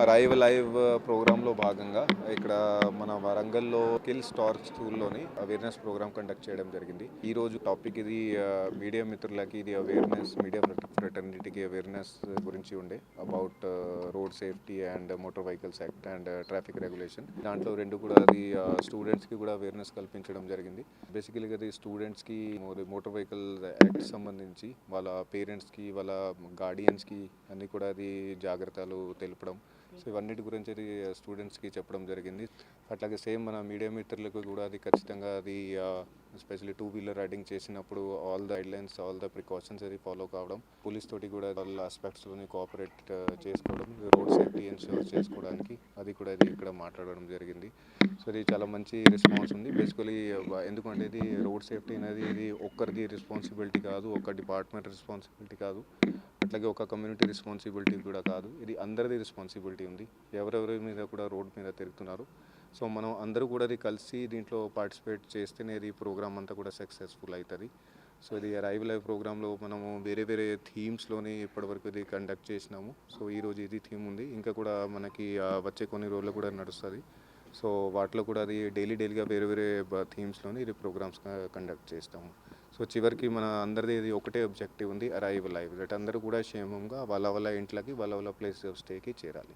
Arrive live ప్రోగ్రాంలో భాగంగా ఇక్కడ మన వరంగల్లో కిల్స్ స్టార్ స్కూల్లోని అవేర్నెస్ ప్రోగ్రామ్ కండక్ట్ చేయడం జరిగింది. ఈ రోజు టాపిక్ ఇది మీడియా మిత్రులకి ఇది అవేర్నెస్ మీడియా ఫ్రెటర్నిటీకి అవేర్నెస్ గురించి ఉండే about road safety and motor vehicles act and traffic regulation దాంట్లో రెండు కూడా అది స్టూడెంట్స్కి కూడా అవేర్నెస్ కల్పించడం జరిగింది. బేసికల్గా అది స్టూడెంట్స్కి మోటార్ వెహికల్ యాక్ట్ సంబంధించి వాళ్ళ పేరెంట్స్కి వాళ్ళ గార్డియన్స్కి అన్నీ కూడా అది జాగ్రత్తలు తెలపడం. సో ఇవన్నిటి గురించి అది స్టూడెంట్స్కి చెప్పడం జరిగింది. అట్లాగే సేమ్ మన మీడియా మిత్రులకు కూడా అది ఖచ్చితంగా అది ఎస్పెషల్లీ టూ వీలర్ రైడింగ్ చేసినప్పుడు all the guidelines all the precautions అది ఫాలో కావడం పోలీస్ తోటి కూడా ఆల్ ఆస్పెక్ట్స్లోని కోఆపరేట్ చేసుకోవడం రోడ్ సేఫ్టీ ఎన్షూర్ చేసుకోవడానికి అది కూడా ఇది ఇక్కడ మాట్లాడడం జరిగింది. సో ఇది చాలా మంచి రెస్పాన్స్ ఉంది. బేసికలీ ఎందుకంటే ఇది రోడ్ సేఫ్టీ అనేది ఇది ఒక్కరిది రెస్పాన్సిబిలిటీ కాదు ఒక డిపార్ట్మెంట్ రెస్పాన్సిబిలిటీ కాదు. అట్లాగే ఒక కమ్యూనిటీ రెస్పాన్సిబిలిటీ కూడా కాదు. ఇది అందరిది రెస్పాన్సిబిలిటీ ఉంది. ఎవరెవరి మీద కూడా రోడ్ మీద తిరుగుతున్నారు. సో మనం అందరూ కూడా అది కలిసి దీంట్లో పార్టిసిపేట్ చేస్తేనే ఇది ప్రోగ్రామ్ అంతా కూడా సక్సెస్ఫుల్ అవుతుంది సో ఇది లైవ్ లైవ్ ప్రోగ్రాంలో మనము వేరే వేరే థీమ్స్లోని ఇప్పటివరకు ఇది కండక్ట్ చేసినాము. సో ఈరోజు ఇది థీమ్ ఉంది. ఇంకా కూడా మనకి వచ్చే కొన్ని రోజులు కూడా నడుస్తుంది. సో వాటిలో కూడా అది డైలీ డైలీగా వేరే వేరే థీమ్స్లోని ఇది ప్రోగ్రామ్స్ కండక్ట్ చేస్తాము. సో చివరికి మన అందరిది ఇది ఒకటే అబ్జెక్టివ్ ఉంది అరైవ్ లైవ్ దట్ అందరూ కూడా క్షేమంగా వాళ్ళ వాళ్ళ ఇంట్లోకి వాళ్ళ వాళ్ళ ప్లేస్ ఆఫ్ స్టేకి చేరాలి.